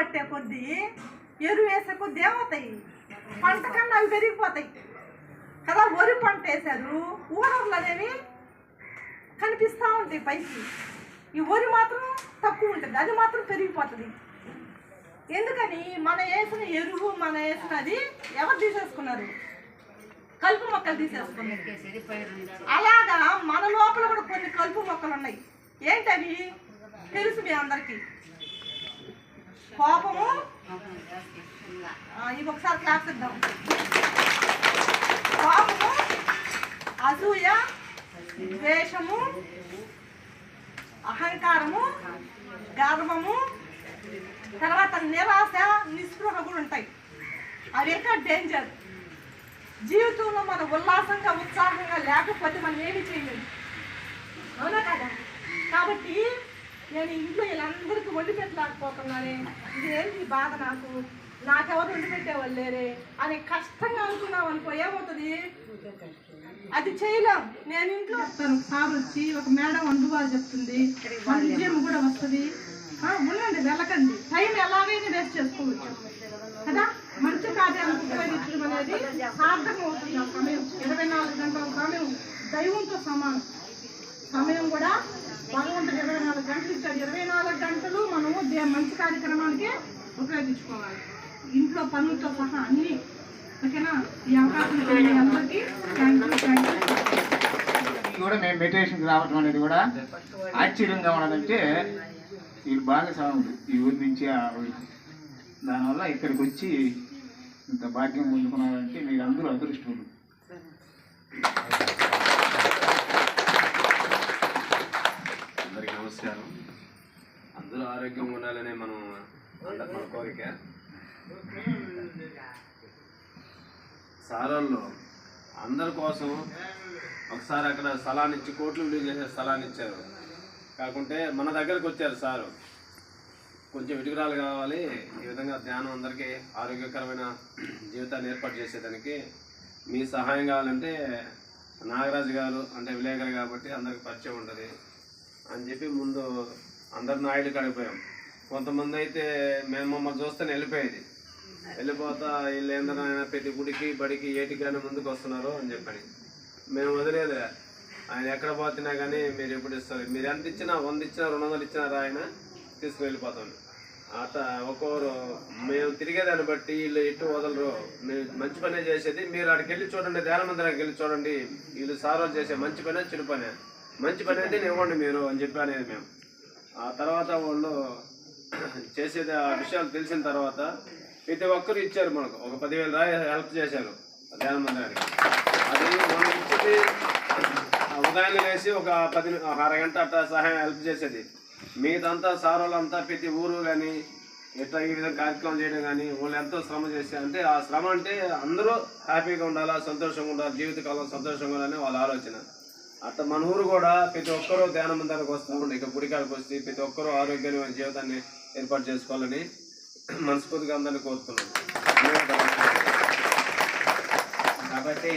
పట్టే ఎరువు వేసే కొద్ది ఏమవుతాయి? పంట కన్నా అవి పెరిగిపోతాయి. కదా వరి పంట వేశారు. ఊరర్లు అనేవి కనిపిస్తూ ఉంటాయి పైకి. ఈ వరి మాత్రం తక్కువ ఉంటుంది. అది మాత్రం పెరిగిపోతుంది. ఎందుకని? మన వేసిన ఎరువు మన వేసినది ఎవరు తీసేసుకున్నారు? కలుపు మొక్కలు తీసేసుకున్నారు. అలాగా మన లోపల కూడా కొన్ని కలుపు మొక్కలు ఉన్నాయి. ఏంటవి? తెలుసు మీ అందరికీ. కోపము ఇవి ఒకసారి క్లాస్ ఇద్దాం. కోపము అసూయ? ద్వేషము? అహంకారము? గర్వము? తర్వాత నిరాశ నిస్పృహ కూడా ఉంటాయి. అవి ఇంకా డేంజర్ జీవితంలో మనం ఉల్లాసంగా ఉత్సాహంగా లేకపోతే మనం ఏమి చేయలేము అవునా కదా కాబట్టి నేను ఇంట్లో వీళ్ళందరికీ వండి పెట్టలేకపోతున్నానే. ఇదేంటి బాధ నాకు? నాకెవరు వండి పెట్టేవాళ్ళు లేరే? అని కష్టంగా అనుకున్నాం అనుకో ఏమవుతుంది? అది చేయలేం. నేను ఇంట్లో వస్తాను. సార్ వచ్చి ఒక మేడం అందుబాటు చెప్తుంది. విజయం కూడా వస్తుంది. ఉండండి వెళ్ళకండి. టైం ఎలాగైనా వేస్ట్ చేసుకోవచ్చు. కదా? మంచి కార్యాలకు ఉపయోగించడం అనేది సార్థకం అవుతుంది. ఆ సమయం ఇరవై నాలుగు గంటల సమయం దైవంతో సమానం. సమయం కూడా పదకొండు ఇరవై నాలుగు గంటలు ఇచ్చాడు ఇరవై నాలుగు గంటలు మనము మంచి కార్యక్రమానికి ఉపయోగించుకోవాలి. ఇంట్లో పనులతో సహా అన్ని ఓకేనా? ఈ అవకాశం అందరికీ థ్యాంక్ యూ థ్యాంక్ యూ కూడా మేము మెడిటేషన్కి రావటం అనేది కూడా ఆశ్చర్యంగా ఉన్నదంటే వీళ్ళు బాగా సాగుంది ఈ ఊరి నుంచి ఆ ఊరికి దానివల్ల ఇక్కడికి వచ్చి ఇంత భాగ్యం పొందుకున్నారంటే మీరు అందరూ అదృష్టం అందరికీ నమస్కారం అందరూ ఆరోగ్యంగా ఉండాలనే మనం అందరి మన కోరిక. సారాల్లో అందరి కోసం ఒకసారి అక్కడ స్థలాన్ని ఇచ్చి కోట్లు విలువ చేసే స్థలాన్ని ఇచ్చారు కాకుంటే మన దగ్గరకు వచ్చారు సారు. కొంచెం విటుకురాలు కావాలి. ఈ విధంగా ధ్యానం అందరికీ ఆరోగ్యకరమైన జీవితాన్ని ఏర్పాటు చేసేదానికి మీ సహాయం కావాలంటే నాగరాజు గారు అంటే విలేకరు కాబట్టి అందరికి పరిచయం ఉంటుంది అని చెప్పి ముందు అందరు నాయుడు కడిగిపోయాం కొంతమంది అయితే మేము మమ్మల్ని చూస్తేనే వెళ్ళిపోయేది. వెళ్ళిపోతా వీళ్ళు ఏందన్నా ప్రతి గుడికి బడికి ఏటికైనా ముందుకు వస్తున్నారు అని చెప్పని మేము వదిలేదు ఆయన ఎక్కడ పోతున్నా కానీ మీరు ఎప్పుడు ఇస్తారు. మీరు ఎంత ఇచ్చినా వంద ఇచ్చినా రెండు వందలు ఇచ్చినా ఆయన తీసుకుని వెళ్ళిపోతాం అట ఒక్కొరు మేము తిరిగేదాన్ని బట్టి వీళ్ళు ఎటు వదలరు. మంచి పనే చేసేది. మీరు అక్కడికి వెళ్ళి చూడండి ధ్యాన మందిరానికి వెళ్ళి చూడండి. వీళ్ళు సార్ చేసే మంచి పనే చెడు పనే. మంచి పని అయితే ఇవ్వండి మీరు అని చెప్పి అనేది మేము. ఆ తర్వాత వాళ్ళు చేసేది ఆ విషయాలు తెలిసిన తర్వాత ప్రతి ఒక్కరు ఇచ్చారు మనకు. ఒక పదివేల రాయి హెల్ప్ చేశారు ధ్యాన మందిరానికి. అది మనం ఇచ్చేది ఆ వేసి ఒక పది అరగంట అట్లా సహాయం హెల్ప్ చేసేది. మీదంతా సార్ వాళ్ళంతా ప్రతి ఊరు కానీ ఇట్లా ఈ విధంగా కార్యక్రమం చేయడం కానీ వాళ్ళు ఎంతో శ్రమ చేసి అంటే ఆ శ్రమ అంటే అందరూ హ్యాపీగా ఉండాలా సంతోషంగా ఉండాలి జీవితకాలం సంతోషంగా ఉండాలని వాళ్ళ ఆలోచన. అట్లా మన ఊరు కూడా ప్రతి ఒక్కరూ ధ్యాన మందిరానికి వస్తూ ఉండే ఇక గుడికాడికి వస్తే ప్రతి ఒక్కరూ ఆరోగ్యమైన జీవితాన్ని ఏర్పాటు చేసుకోవాలని మనస్ఫూర్తిగా అందరినీ కోరుతున్నాను కాబట్టి